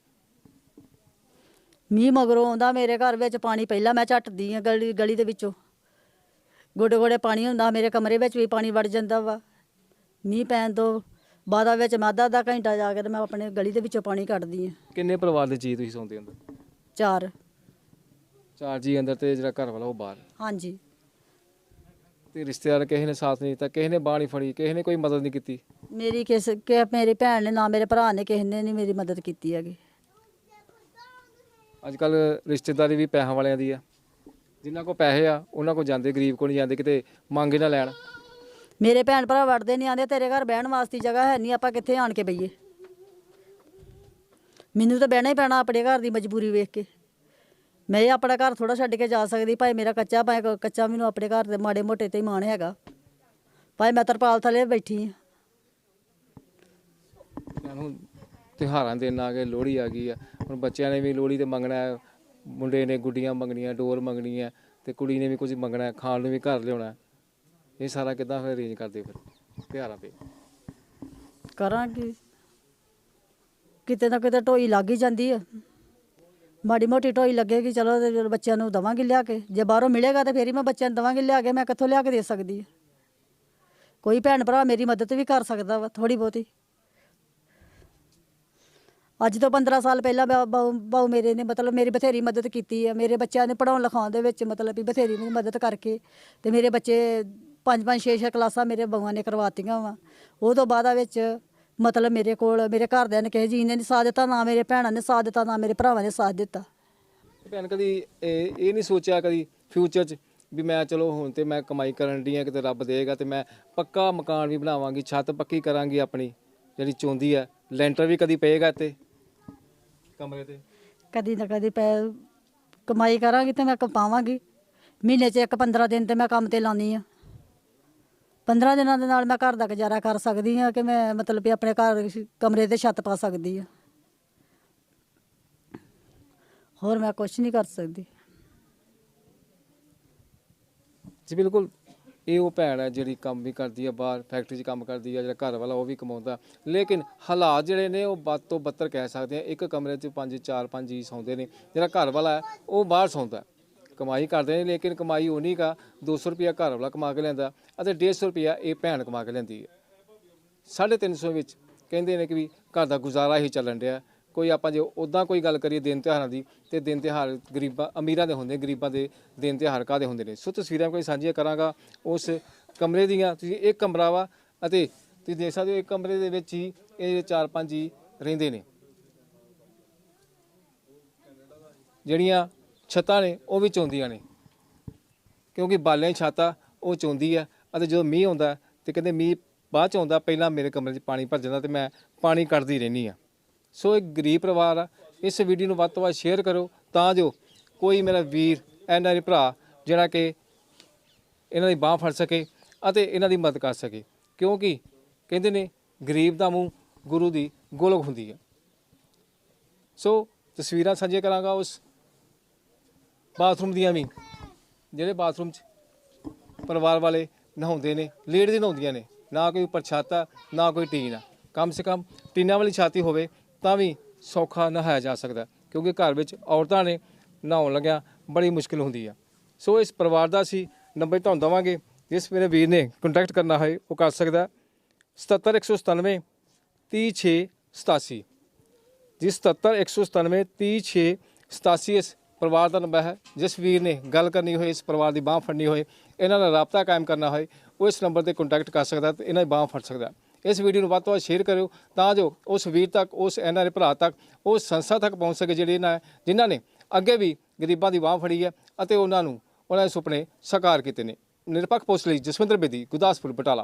ਮੀਂਹ ਮਗਰੋਂ ਆਉਂਦਾ ਮੇਰੇ ਘਰ ਵਿੱਚ ਪਾਣੀ ਪਹਿਲਾਂ ਮੈਂ ਝੱਟਦੀ ਆ ਗਲੀ ਗਲੀ ਦੇ ਵਿੱਚੋਂ। ਗੋਡੇ ਗੋਡੇ ਪਾਣੀ ਹੁੰਦਾ ਮੇਰੇ ਕਮਰੇ ਵਿੱਚ ਵੀ ਪਾਣੀ ਵੜ ਜਾਂਦਾ ਵਾ। ਮੀਂਹ ਪੈਣ ਤੋਂ ਬਾਅਦਾ ਵਿੱਚ ਮੈਂ ਅੱਧਾ ਅੱਧਾ ਘੰਟਾ ਜਾ ਕੇ ਤੇ ਮੈਂ ਆਪਣੇ ਗਲੀ ਦੇ ਵਿੱਚੋਂ ਪਾਣੀ ਕੱਢਦੀ ਆ। ਕਿੰਨੇ ਪਰਿਵਾਰ ਦੇ ਜੀ ਤੁਸੀਂ ਸੌਂਦੇ ਅੰਦਰ ਚਾਰ। ਚਾਰ ਜੀ ਅੰਦਰ ਤੇ ਜਿਹੜਾ ਘਰ ਵਾਲਾ ਉਹ ਬਾਹਰ। ਹਾਂਜੀ। ਤੇ ਰਿਸ਼ਤੇਦਾਰ ਕਿਸੇ ਨੇ ਸਾਥ ਨਹੀਂ ਦਿੱਤਾ ਕਿਸੇ ਨੇ ਬਾਹ ਨਹੀਂ ਫੜੀ ਕਿਸੇ ਨੇ ਕੋਈ ਮਦਦ ਨਹੀਂ ਕੀਤੀ। ਮੇਰੀ ਕਿਸ ਕਿ ਮੇਰੀ ਭੈਣ ਨੇ ਨਾ ਮੇਰੇ ਭਰਾ ਨੇ ਕਿਸੇ ਨੇ ਨਹੀਂ ਮੇਰੀ ਮਦਦ ਕੀਤੀ ਹੈਗੀ। ਅੱਜ ਕੱਲ ਰਿਸ਼ਤੇਦਾਰੀ ਵੀ ਪੈਸਿਆਂ ਵਾਲਿਆਂ ਦੀ ਆ। ਜਿਨ੍ਹਾਂ ਕੋਲ ਪੈਸੇ ਆ ਉਹਨਾਂ ਕੋਲ ਜਾਂਦੇ ਗਰੀਬ ਕੋਲ ਨਹੀਂ ਜਾਂਦੇ ਕਿਤੇ ਮੰਗ ਨਾ ਲੈਣ। ਮੇਰੇ ਭੈਣ ਭਰਾ ਵੜਦੇ ਨਹੀਂ ਆਂਦੇ ਤੇਰੇ ਘਰ ਬਹਿਣ ਵਾਸਤੇ ਜਗ੍ਹਾ ਹੈ ਨਹੀਂ ਆਪਾਂ ਕਿੱਥੇ ਆਣ ਕੇ ਬਈਏ। ਮੈਨੂੰ ਤਾਂ ਬਹਿਣਾ ਹੀ ਪੈਣਾ ਆਪਣੇ ਘਰ ਦੀ ਮਜਬੂਰੀ ਵੇਖ ਕੇ। ਮੈਂ ਇਹ ਆਪਣਾ ਘਰ ਥੋੜਾ ਛੱਡ ਕੇ ਜਾ ਸਕਦੀ ਭਾਵੇਂ ਮੇਰਾ ਕੱਚਾ ਭਾਵੇਂ ਕ- ਕੱਚਾ ਮੈਨੂੰ ਆਪਣੇ ਘਰ ਦੇ ਮਾੜੇ ਮੋਟੇ ਤੇ ਹੀ ਮਾਣ ਹੈਗਾ। ਭਾਵੇਂ ਮੈਂ ਤਰਪਾਲ ਥੱਲੇ ਬੈਠੀ ਹਾਂ ਹੁਣ ਤਿਉਹਾਰਾਂ ਦੇ ਦਿਨ ਆ ਗਏ ਲੋਹੜੀ ਆ ਗਈ ਆ। ਹੁਣ ਬੱਚਿਆਂ ਨੇ ਵੀ ਲੋਹੜੀ ਤੇ ਮੰਗਣਾ ਹੈ ਮੁੰਡੇ ਨੇ ਗੁੱਡੀਆਂ ਮੰਗਣੀਆਂ ਡੋਰ ਮੰਗਣੀ ਹੈ ਤੇ ਕੁੜੀ ਨੇ ਵੀ ਕੁਝ ਮੰਗਣਾ ਹੈ, ਖਾਣ ਨੂੰ ਵੀ ਘਰ ਲਿਆਉਣਾ ਹੈ। ਇਹ ਸਾਰਾ ਕਿੱਦਾਂ ਫਿਰ ਅਰੇਂਜ ਕਰਦੇ ਹੋ ਫਿਰ ਤਿਉਹਾਰਾਂ ਤੇ? ਕਰਾਂਗੀ। ਕਿਤੇ ਨਾ ਕਿਤੇ ਢੋਈ ਲੱਗ ਹੀ ਜਾਂਦੀ ਆ ਮਾੜੀ ਮੋਟੀ ਢੋਈ ਲੱਗੇਗੀ, ਚਲੋ ਤੇ ਫਿਰ ਬੱਚਿਆਂ ਨੂੰ ਦਵਾਂਗੀ ਲਿਆ ਕੇ। ਜੇ ਬਾਹਰੋਂ ਮਿਲੇਗਾ ਤੇ ਫੇਰ ਹੀ ਮੈਂ ਬੱਚਿਆਂ ਨੂੰ ਦਵਾਂਗੀ ਲਿਆ ਕੇ, ਮੈਂ ਕਿੱਥੋਂ ਲਿਆ ਕੇ ਦੇ ਸਕਦੀ ਆ ਕੋਈ ਭੈਣ ਭਰਾ ਮੇਰੀ ਮਦਦ ਵੀ ਕਰ ਸਕਦਾ ਵਾ ਥੋੜੀ ਬਹੁਤੀ। ਅੱਜ ਤੋਂ 15 ਸਾਲ ਪਹਿਲਾਂ ਬਾ- ਮੇਰੇ ਨੇ ਮਤਲਬ ਮੇਰੀ ਬਥੇਰੀ ਮਦਦ ਕੀਤੀ ਆ। ਮੇਰੇ ਬੱਚਿਆਂ ਨੇ ਪੜਾਉਣ ਲਿਖਾਉਣ ਦੇ ਵਿੱਚ ਮਤਲਬ ਵੀ ਬਥੇਰੀ ਮੇਰੀ ਮਦਦ ਕਰਕੇ ਤੇ ਮੇਰੇ ਬੱਚੇ ਪੰਜ ਪੰਜ ਛੇ ਛੇ ਕਲਾਸਾਂ ਮੇਰੇ ਬਾਊਆਂ ਨੇ ਕਰਵਾਤੀਆਂ ਵਾ। ਉਹ ਤੋਂ ਬਾਅਦ ਵਿੱਚ ਮਤਲਬ ਮੇਰੇ ਕੋਲ ਮੇਰੇ ਘਰਦਿਆਂ ਨੇ ਕਿਸੇ ਜੀ ਨੇ ਨਹੀਂ ਸਾਥ ਦਿੱਤਾ ਨਾ ਮੇਰੇ ਭੈਣਾਂ ਨੇ ਸਾਥ ਦਿੱਤਾ ਨਾ ਮੇਰੇ ਭਰਾਵਾਂ ਨੇ ਸਾਥ ਦਿੱਤਾ। ਭੈਣ ਕਦੀ ਇਹ ਇਹ ਨਹੀਂ ਸੋਚਿਆ ਕਦੀ ਫਿਊਚਰ 'ਚ ਵੀ ਮੈਂ ਚਲੋ ਹੁਣ ਤੇ ਮੈਂ ਕਮਾਈ ਕਰਨ ਦੀ ਆ ਕਿਤੇ ਰੱਬ ਦੇਗਾ ਤੇ ਮੈਂ ਪੱਕਾ ਮਕਾਨ ਵੀ ਬਣਾਵਾਂਗੀ ਛੱਤ ਪੱਕੀ ਕਰਾਂਗੀ ਆਪਣੀ ਜਿਹੜੀ ਚੋਂਦੀ ਹੈ ਲੈਂਟਰ ਵੀ ਕਦੀ ਪਏਗਾ ਇੱਥੇ? ਕਮਰੇ ਤੇ? ਕਦੀ ਨਾ ਕਦੀ ਪੈ ਕਮਾਈ ਕਰਾਂਗੀ ਤੇ ਮੈਂ ਕਮਾਵਾਂਗੀ। ਮਹੀਨੇ 'ਚ ਇੱਕ 15 ਦਿਨ ਤੇ ਮੈਂ ਕੰਮ ਤੇ ਲਾਉਂਦੀ ਆ। 15 ਦਿਨਾਂ ਦੇ ਨਾਲ ਮੈਂ ਘਰ ਦਾ ਗੁਜ਼ਾਰਾ ਕਰ ਸਕਦੀ ਹਾਂ ਕਿ ਮੈਂ ਮਤਲਬ ਵੀ ਆਪਣੇ ਘਰ ਕਮਰੇ ਤੇ ਛੱਤ ਪਾ ਸਕਦੀ ਹਾਂ। ਹੋਰ ਮੈਂ ਕੁਝ ਨਹੀਂ ਕਰ ਸਕਦੀ। ਜੀ ਬਿਲਕੁਲ, ਇਹ ਉਹ ਭੈਣ ਹੈ ਜਿਹੜੀ ਕੰਮ ਵੀ ਕਰਦੀ ਹੈ ਬਾਹਰ ਫੈਕਟਰੀ 'ਚ ਕੰਮ ਕਰਦੀ ਹੈ ਜਿਹੜਾ ਘਰ ਵਾਲਾ ਉਹ ਵੀ ਕਮਾਉਂਦਾ। ਲੇਕਿਨ ਹਾਲਾਤ ਜਿਹੜੇ ਨੇ ਉਹ ਵੱਧ ਤੋਂ ਬੱਤਰ ਕਹਿ ਸਕਦੇ ਆ। ਇੱਕ ਕਮਰੇ 'ਚ ਪੰਜ, ਚਾਰ, ਪੰਜ ਜੀ ਸੌਂਦੇ ਨੇ। ਜਿਹੜਾ ਘਰ ਵਾਲਾ ਹੈ, ਉਹ ਬਾਹਰ ਸੌਂਦਾ। ਕਮਾਈ ਕਰਦੇ ਨੇ, ਲੇਕਿਨ ਕਮਾਈ ਉਹ ਉਨੀ ਕਾ 200 ਰੁਪਿਆ ਘਰ ਵਾਲਾ ਕਮਾ ਕੇ ਲੈਂਦਾ ਅਤੇ 150 ਰੁਪਿਆ ਇਹ ਭੈਣ ਕਮਾ ਕੇ ਲੈਂਦੀ ਹੈ। 350 ਵਿੱਚ ਕਹਿੰਦੇ ਨੇ ਕਿ ਵੀ ਘਰ ਦਾ ਗੁਜ਼ਾਰਾ ਹੀ ਚੱਲਣ ਰਿਹਾ ਕੋਈ ਆਪਾਂ ਜੇ ਉਦਾਂ ਕੋਈ ਗੱਲ ਕਰੀਏ ਦਿਨ ਤਿਉਹਾਰਾਂ ਦੀ, ਤੇ ਦਿਨ ਤਿਉਹਾਰ ਗਰੀਬਾਂ, ਅਮੀਰਾਂ ਦੇ ਹੁੰਦੇ, ਗਰੀਬਾਂ ਦੇ ਦਿਨ ਤਿਉਹਾਰ ਕਾਦੇ ਹੁੰਦੇ ਨੇ? ਸੋ ਤਸਵੀਰਾਂ ਕੋਈ ਸਾਂਝੀਆਂ ਕਰਾਂਗਾ, ਉਸ ਕਮਰੇ ਦੀਆਂ, ਤੁਸੀਂ ਇੱਕ ਕਮਰਾ ਵਾ ਅਤੇ ਤੁਸੀਂ ਦੇਖ ਸਕਦੇ ਹੋ, ਇੱਕ ਕਮਰੇ ਦੇ ਵਿੱਚ ਹੀ ਇਹ ਚਾਰ ਪੰਜ ਹੀ ਰਹਿੰਦੇ ਨੇ। ਜਿਹੜੀਆਂ ਛੱਤਾਂ ਨੇ, ਉਹ ਵੀ ਚੋਂਦੀਆਂ ਨੇ। ਕਿਉਂਕਿ ਬਾਲਿਆਂ ਦੀ ਛੱਤ ਆ ਉਹ ਚੋਂਦੀ ਆ ਅਤੇ ਜਦੋਂ ਮੀਂਹ ਆਉਂਦਾ ਤੇ ਕਹਿੰਦੇ ਮੀਂਹ ਬਾਅਦ ਚ ਆਉਂਦਾ, ਪਹਿਲਾਂ ਮੇਰੇ ਕਮਰੇ 'ਚ ਪਾਣੀ ਭਰ ਜਾਂਦਾ ਤੇ ਮੈਂ ਪਾਣੀ ਕੱਢਦੀ ਰਹਿੰਦੀ ਆ ਸੋ ਇੱਕ ਗਰੀਬ ਪਰਿਵਾਰ ਆ, ਇਸ ਵੀਡੀਓ ਨੂੰ ਵੱਧ ਤੋਂ ਵੱਧ ਸ਼ੇਅਰ ਕਰੋ ਤਾਂ ਜੋ ਕੋਈ ਮੇਰਾ ਵੀਰ, ਇਹਨਾਂ ਦੇ ਭਰਾ ਜਿਹੜਾ ਕਿ ਇਹਨਾਂ ਦੀ ਬਾਹ ਫੜ ਸਕੇ ਅਤੇ ਇਹਨਾਂ ਦੀ ਮਦਦ ਕਰ ਸਕੇ। ਕਿਉਂਕਿ ਕਹਿੰਦੇ ਨੇ ਗਰੀਬ ਦਾ ਮੂੰਹ ਗੁਰੂ ਦੀ ਗੋਲਕ ਹੁੰਦੀ ਹੈ। ਸੋ ਤਸਵੀਰਾਂ ਸਾਂਝੀਆਂ ਕਰਾਂਗਾ ਉਸ ਬਾਥਰੂਮ ਦੀਆਂ ਵੀ, ਜਿਹੜੇ ਬਾਥਰੂਮ 'ਚ ਪਰਿਵਾਰ ਵਾਲੇ ਨਹਾਉਂਦੇ ਨੇ ਲੇਟ ਦੇ ਨਹਾਉਂਦੀਆਂ ਨੇ, ਨਾ ਕੋਈ ਉੱਪਰ ਛਾਤਾ ਨਾ ਕੋਈ ਟੀਨ ਆ। ਕਮ ਸੇ ਕਮ ਟੀਨਾਂ ਵਾਲੀ ਛਾਤੀ ਹੋਵੇ ਤਾਂ ਵੀ ਸੌਖਾ ਨਹਾਇਆ ਜਾ ਸਕਦਾ ਕਿਉਂਕਿ ਘਰ ਵਿੱਚ ਔਰਤਾਂ ਨੇ ਨਹਾਉਣ ਲੱਗਿਆ ਬੜੀ ਮੁਸ਼ਕਿਲ ਹੁੰਦੀ ਆ। ਸੋ ਇਸ ਪਰਿਵਾਰ ਦਾ ਅਸੀਂ ਨੰਬਰ ਤੁਹਾਨੂੰ ਦੇਵਾਂਗੇ, ਜਿਸ ਮੇਰੇ ਵੀਰ ਨੇ ਕੰਟੈਕਟ ਕਰਨਾ ਹੋਏ, ਉਹ ਕਰ ਸਕਦਾ 77197 30687 ਜੀ 77 197 36 87 ਇਸ ਪਰਿਵਾਰ ਦਾ ਨੰਬਰ ਹੈ। ਜਿਸ ਵੀਰ ਨੇ ਗੱਲ ਕਰਨੀ ਹੋਏ, ਇਸ ਪਰਿਵਾਰ ਦੀ ਬਾਹ ਫੜਨੀ ਹੋਏ, ਇਹਨਾਂ ਨਾਲ ਰਾਬਤਾ ਕਾਇਮ ਕਰਨਾ ਹੋਏ, ਉਹ ਇਸ ਨੰਬਰ ਤੇ ਕੰਟੈਕਟ ਕਰ ਸਕਦਾ ਤੇ ਇਹਨਾਂ ਦੀ ਬਾਹ ਫੜ ਸਕਦਾ। ਇਸ ਵੀਡੀਓ ਨੂੰ ਵੱਧ ਤੋਂ ਵੱਧ ਸ਼ੇਅਰ ਕਰਿਓ ਤਾਂ ਜੋ ਉਸ ਵੀਰ ਤੱਕ, ਉਸ ਐਨਆਰਏ ਭਰਾ ਤੱਕ, ਉਸ ਸੰਸਥਾ ਤੱਕ ਪਹੁੰਚ ਸਕੇ ਜਿਹੜੇ ਇਹਨਾਂ ਜਿਨ੍ਹਾਂ ਨੇ ਅੱਗੇ ਵੀ ਗਰੀਬਾਂ ਦੀ ਬਾਹ ਫੜੀ ਹੈ ਅਤੇ ਉਹਨਾਂ ਨੂੰ ਉਹਨਾਂ ਦੇ ਸੁਪਨੇ ਸਾਕਾਰ ਕੀਤੇ ਨੇ। ਨਿਰਪੱਖ ਪੋਸਟ ਲਈ ਜਸਵਿੰਦਰ ਬੇਦੀ, ਗੁਰਦਾਸਪੁਰ, ਬਟਾਲਾ।